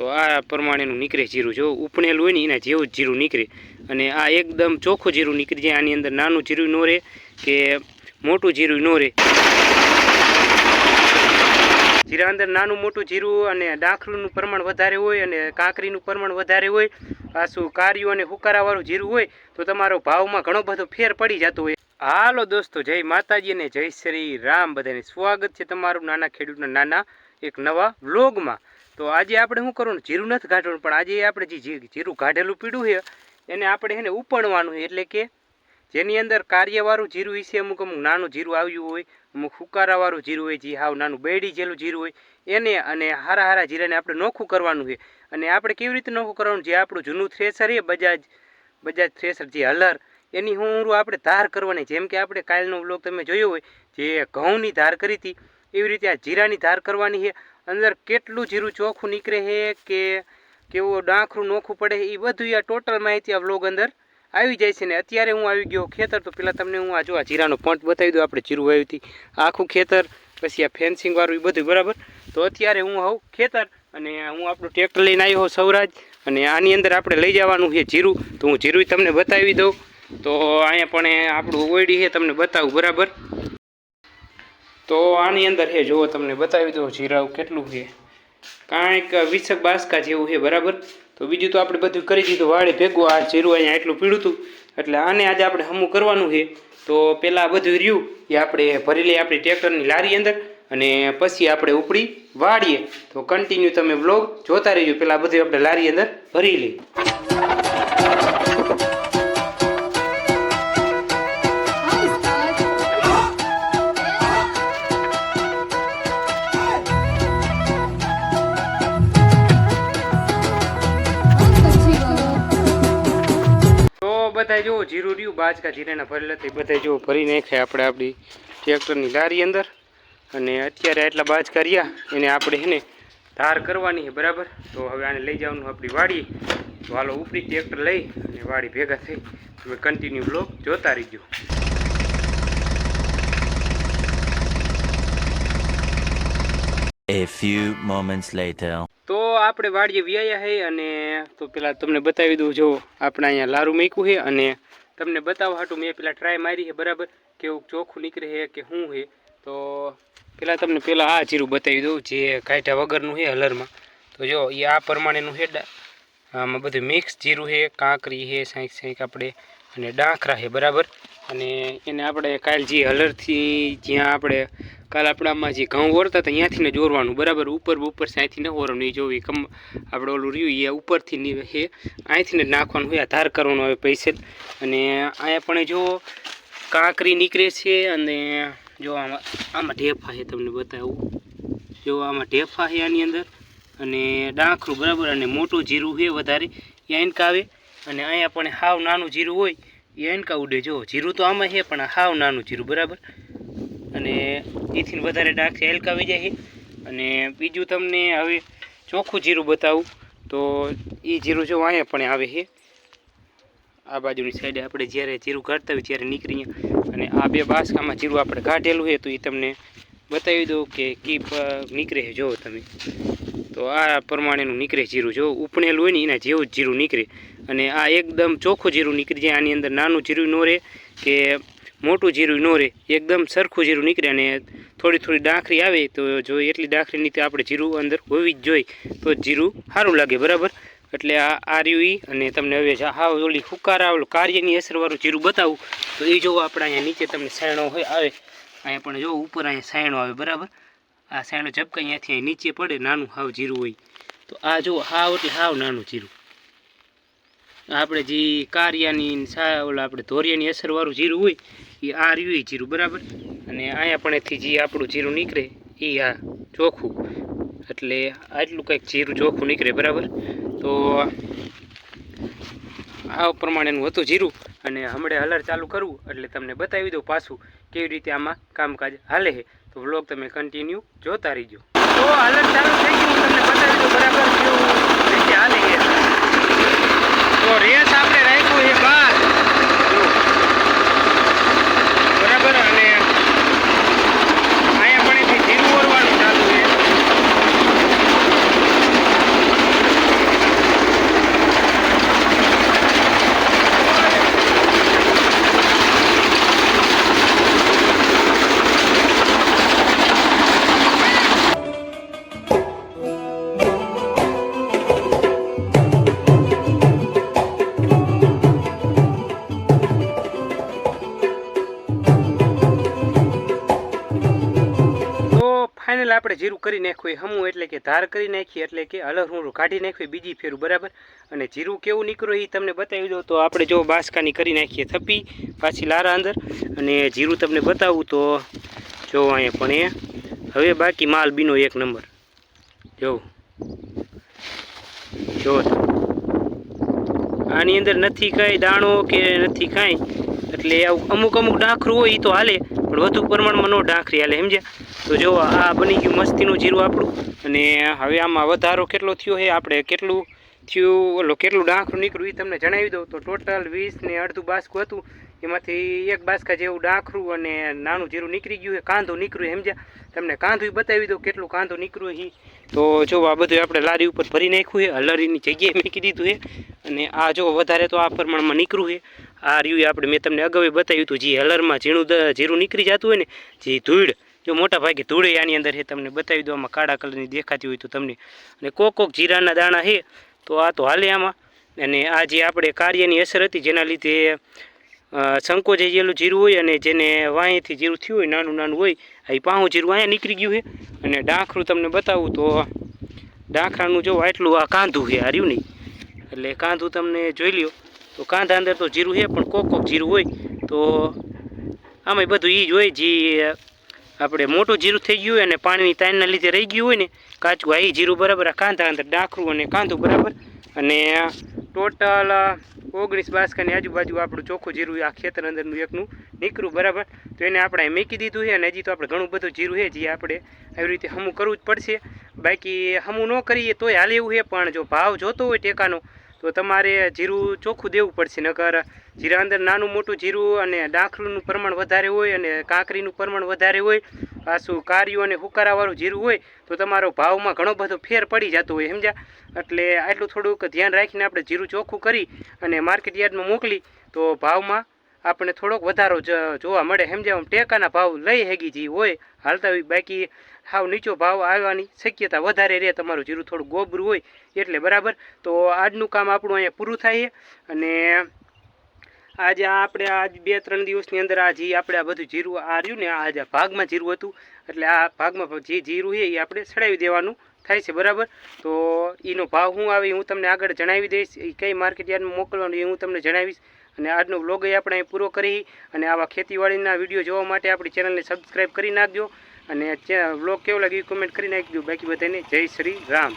તો આ પ્રમાણેનું નીકળે જીરું. જો ઉપણેલું હોય ને, એના જેવું જ જીરું નીકળે. અને આ એકદમ ચોખ્ખું જીરું નીકળી જાય આની અંદર નાનું જીરું ન રહે કે મોટું જીરું ન રહે. જીરા અંદર નાનું મોટું જીરું અને ડાખલુંનું પ્રમાણ વધારે હોય અને કાંકરીનું પ્રમાણ વધારે હોય, પાછું કાર્યું અને હુકારાવાળું જીરું હોય, તો તમારો ભાવમાં ઘણો બધો ફેર પડી જતો હોય. હાલો દોસ્તો, જય માતાજી અને જય શ્રી રામ. બધાને સ્વાગત છે તમારું નાના ખેડૂતના નાના એક નવા વ્લોગમાં. તો આજે આપણે શું કરવાનું? જીરું નથી કાઢવાનું, પણ આજે આપણે જે જીરું કાઢેલું પીડું છે, એને આપણે એને ઉપણવાનું એટલે કે જેની અંદર કાર્યવાળું જીરું વિશે અમુક અમુક નાનું જીરું આવ્યું હોય, અમુક ફુકારાવાળું જીરું હોય, જે હાવ નાનું બેડી જેલું જીરું હોય, એને અને હારા હારા જીરાને આપણે નોખું કરવાનું છે. અને આપણે કેવી રીતે નોખું કરવાનું? જે આપણું જૂનું થ્રેસર છે, બજાજ બજાજ થ્રેસર જે હલર, એની હું આપણે ધાર કરવાની. જેમ કે આપણે કાલનો બ્લોગ તમે જોયો હોય, જે ઘઉંની ધાર કરી હતી, એવી રીતે આ જીરાની ધાર કરવાની છે. અંદર કેટલું જીરું ચોખ્ખું નીકળે છે કે કેવું ડાંખરું નોખું પડે એ બધું આ ટોટલ માહિતી આ વ્લોગ અંદર આવી જાય છે ને અત્યારે હું આવી ગયો ખેતર, તો પહેલાં તમને હું આ જો આ જીરાનો પોન્ટ બતાવી દઉં, આપણે જીરું આવ્યું હતી. આખું ખેતર, પછી આ ફેન્સિંગ વાળું એ બધું બરાબર. તો અત્યારે હું હોઉં ખેતર અને હું આપણું ટ્રેક્ટર લઈને આવ્યો હોઉં સૌરાજ અને આની અંદર આપણે લઈ જવાનું છે જીરું. તો હું જીરું તમને બતાવી દઉં. તો અહીંયા પણ આપણું ઓયડી છે, તમને બતાવું, બરાબર? તો આની અંદર છે જુઓ તમને બતાવી દઉં જીરાવ કેટલું છે કાંઈક વીસક બાસકા જેવું છે બરાબર? તો બીજું તો આપણે બધું કરી દીધું, વાળી ભેગું, આ જીરું અહીંયા એટલું પીળું હતું. એટલે આને આજે આપણે હમું કરવાનું છે તો પહેલાં બધું રહ્યું, એ આપણે ભરી લઈએ આપણી ટ્રેક્ટરની લારી અંદર, અને પછી આપણે ઉપડી વાળીએ. તો કન્ટિન્યુ તમે બ્લોગ જોતા રહેજો પહેલાં બધું આપણે લારી અંદર ભરી લઈએ. બધા જો જીરું રહ્યું, બાજકા જીરાના ભરેલા તે બધા જો ભરી નાખ્યા આપણે આપણી ટ્રેક્ટરની લારી અંદર. અને અત્યારે આટલા બાજકા રહ્યા, એને આપણે એને ધાર કરવાની છે, બરાબર? તો હવે આને લઈ જવાનું આપણી વાડી. તો હાલો ઉપરી ટ્રેક્ટર લઈ, અને વાડી ભેગા થઈ. તમે કન્ટિન્યુ બ્લોક જોતા રહીજો. A few moments later. તો આપણે વાડીએ વ્યાયા છે અને તો પેલા તમને બતાવી દઉં, જો આપણે અહીંયા લારું મૂક્યું છે અને તમને બતાવવા હાટું, મેં પેલા ટ્રાય મારી છે બરાબર? કેવું ચોખ્ખું નીકળે છે કે શું છે તો પેલા તમને પેલા આ જીરું બતાવી દઉં, જે કાંઠા વગરનું છે હલરમાં. તો જો એ આ પ્રમાણેનું છે આમાં બધું મિક્સ જીરું છે કાંકરી છે સાંઈક સાંઈક આપણે, અને ડાંખરા છે બરાબર? અને એને આપણે કાલ જે હલરથી જ્યાં આપણે કાલ આપણામાં જે ઘઉં ઓરતા હતા, ત્યાંથી ને જોરવાનું. બરાબર, ઉપર ઉપર સાંયથી ન ઓરવાનું એ જોવી. કમ આપણે ઓલું રહ્યું, એ ઉપરથી હે, અહીંથી ને નાખવાનું હોય, આ ધાર કરવાનું આવે પૈસે અને અહીંયા પણ જો કાંકરી નીકળે છે અને જો આમાં આમાં ઢેફા છે તમને બતાવું. જો આમાં ઢેફા છે આની અંદર. અને ડાંખરું, બરાબર, અને મોટું જીરું છે વધારે, એ એનકા આવે અને અહીંયા પણ હાવ નાનું જીરું હોય, એ એનકા ઉડે જો, જીરું તો આમાં છે, પણ હાવ નાનું જીરું, બરાબર. અને એથી વધારે ડાંખ એલકાવી જાય છે. અને બીજું તમને હવે ચોખ્ખું જીરું બતાવું. તો એ જીરું જો અહીંયા પણ આવે છે. આ બાજુની સાઈડે આપણે જ્યારે જીરું કાઢતા હોય ત્યારે નીકળીએ. અને આ બે બાસકામાં જીરું આપણે કાઢેલું છે, તો એ તમને બતાવી દઉં કે કી નીકળે છે. જુઓ તમે તો આ પ્રમાણેનું નીકળે જીરું. જો ઉપણેલું હોય ને, એના જેવું જ જીરું નીકળે. અને આ એકદમ ચોખ્ખું જીરું નીકળી જાય. આની અંદર નાનું જીરું ન રહે કે મોટું જીરું ન રહે, એકદમ સરખું જીરું નીકળે અને થોડી થોડી ડાંખરી આવે તો જો એટલી ડાંખરી નીતિ આપણે જીરું અંદર હોવી જ જોઈએ, તો જીરું સારું લાગે, બરાબર? એટલે આ આર્યું અને તમને હવે હાવ ઓલી ફુકારા ઓલું કાર્યની અસરવાળું જીરું બતાવું, તો એ જોવો આપણે અહીંયા નીચે તમને સાયણો હોય, આવે. અહીંયા પણ જો ઉપર અહીંયા સાયણો આવે, બરાબર? આ સાયણો જબકા અહીંયાથી, અહીં નીચે પડે નાનું હાવ જીરું હોય. તો આ જો હાવ એટલે હાવ નાનું જીરું. આપણે જે કારિયાની ઓલા આપણે ધોરિયાની અસરવાળું જીરું હોય, એ આ રહ્યું જીરું, બરાબર? અને અહીંયા પણ એથી જે આપણું જીરું નીકળે, એ આ ચોખ્ખું. એટલે આટલું કંઈક જીરું ચોખ્ખું નીકળે, બરાબર? તો આ પ્રમાણેનું હતું જીરું, અને હમણે હલર ચાલુ કરવું, એટલે તમને બતાવી દઉં પાછું કેવી રીતે આમાં કામકાજ હાલે છે. તો વ્લોગ તમે કન્ટિન્યુ જોતા રહીજો. તો હલર ચાલુ થઈ ગયું તમને બતાવી દઉં, બરાબર કેવું રીતે હાલે છે તો રેસ આપણે રાખ્યું એ બાર આપણે જીરું કરી નાખ્યું હમું એટલે કે ધાર કરી નાખીએ એટલે કે હલરહુરું કાઢી નાખ્યું બીજી ફેરું, બરાબર? અને જીરું કેવું નીકળ્યું એ તમને બતાવી દઉં, તો આપણે જો બાસકાની કરી નાખીએ થપી પાછી લારા અંદર, અને જીરું તમને બતાવું તો જો અહીંયા પણ એ. હવે બાકી માલ બીનો એક નંબર. જો. જો. આની અંદર નથી કાંઈ દાણો કે નથી કાંઈ, એટલે અમુક અમુક ડાંખરું હોય એ તો હાલે, પણ વધુ પ્રમાણમાં ન ડાંખરી હાલે, સમજ્યા? તો જો આ બની ગયું મસ્તીનું જીરું આપણું. અને હવે આમાં વધારો કેટલો થયો છે? આપણે કેટલું થયું? ઓલો કેટલું ડાંખરું નીકળ્યું એ તમને જણાવી દઉં. તો ટોટલ વીસ ને અડધું બાસકું હતું. એમાંથી એક બાસકા જેવું ડાંખરું અને નાનું જીરું નીકળી ગયું છે. કાંધું નીકળ્યું સમજ્યા? તમને કાંધું બતાવી દઉં કેટલું કાંધું નીકળ્યું છે. તો જો આ બધું આપણે લારી ઉપર ભરી નાખ્યું છે. હલરીની જગ્યાએ મૂકી દીધું છે. અને આ જો વધારે તો આ પ્રમાણમાં નીકળ્યું છે. આ રહ્યું આપણે મેં તમને અગાઉ બતાવ્યું હતું. જે હલરમાં ઝીણું જીરું નીકળી જતું હોય ને, જે ધૂળ જો મોટા ભાગે ધૂળે આની અંદર છે તમને બતાવી દો આમાં કાળા કલરની દેખાતી હોય તો તમને. અને કોક કોક જીરાના દાણા છે તો આ તો હાલે આમાં. અને આ જે આપણે કાર્યની અસર હતી, જેના લીધે સંકોચાયેલું સંકોચે જીરું હોય અને જેને વાંહીથી જીરું થયું હોય, નાનું નાનું હોય એ પાહું જીરું અહીંયા નીકળી ગયું છે અને ડાંખરું તમને બતાવું તો, ડાંખરાનું જો આટલું આ કાંધું છે હાર્યું નહીં. એટલે કાંધું તમને જોઈ લ્યો. તો કાંધા અંદર તો જીરું છે પણ કોક કોક જીરું હોય, તો આમાંય બધું એ જ હોય, જે આપણે મોટું જીરું થઈ ગયું હોય અને પાણીની તાણના લીધે રહી ગયું હોય ને, કાચું આ જીરું બરાબર આ કાંધા અંદર ડાંખરું અને કાંધું બરાબર. અને ટોટલ ઓગણીસ બાસકાની આજુબાજુ આપણું ચોખ્ખું જીરું આ ખેતર અંદરનું એકનું નીકળ્યું બરાબર. તો એને આપણે મૂકી દીધું છે અને હજી તો આપણે ઘણું બધું જીરું છે જે આપણે આવી રીતે હમું કરવું જ પડશે. બાકી હમું ન કરીએ તોય હાલ એવું છે, પણ જો ભાવ જોતો હોય ટેકાનો તો તમારે જીરું ચોખ્ખું દેવું પડશે, નકર જીરા અંદર નાનું મોટું જીરું અને ડાંખરુંનું પ્રમાણ વધારે હોય અને કાંકરીનું પ્રમાણ વધારે હોય, પાછું કાર્યું અને હુકારાવાળું જીરું હોય, તો તમારો ભાવમાં ઘણો બધો ફેર પડી જતો હોય, સમજ્યા? એટલે આટલું થોડુંક ધ્યાન રાખીને આપણે જીરું ચોખ્ખું કરી અને માર્કેટ યાર્ડમાં મોકલી, તો ભાવમાં આપણને થોડોક વધારો જોવા મળે, સમજ્યા? આમ ટેકાના ભાવ લઈ હેગી જે હોય, હાલતા બાકી હાવ નીચો ભાવ આવવાની શક્યતા વધારે રહે, તમારું જીરું થોડું ગોબરું હોય એટલે બરાબર. તો આજનું કામ આપણું અહીંયા પૂરું થાય અને આજે આ આપણે આજ બે ત્રણ દિવસની અંદર આ જે આપણે આ બધું જીરું આ રહ્યું ને, આ જે ભાગમાં જીરું હતું, એટલે આ ભાગમાં જે જીરું છે એ આપણે ચડાવી દેવાનું થાય છે, બરાબર? તો એનો ભાવ હું આવે હું તમને આગળ જણાવી દઈશ. એ કઈ માર્કેટ યાર્ડમાં મોકલવાનું એ હું તમને જણાવીશ. અને આજનો વ્લોગ એ આપણે પૂરો કરી અને આવા ખેતીવાડીના વીડિયો જોવા માટે આપણી ચેનલને સબસ્ક્રાઈબ કરી નાખજો. અને બ્લોગ કેવો લાગ્યો કોમેન્ટ કરી નાખજો. બાકી બધાને જય શ્રી રામ.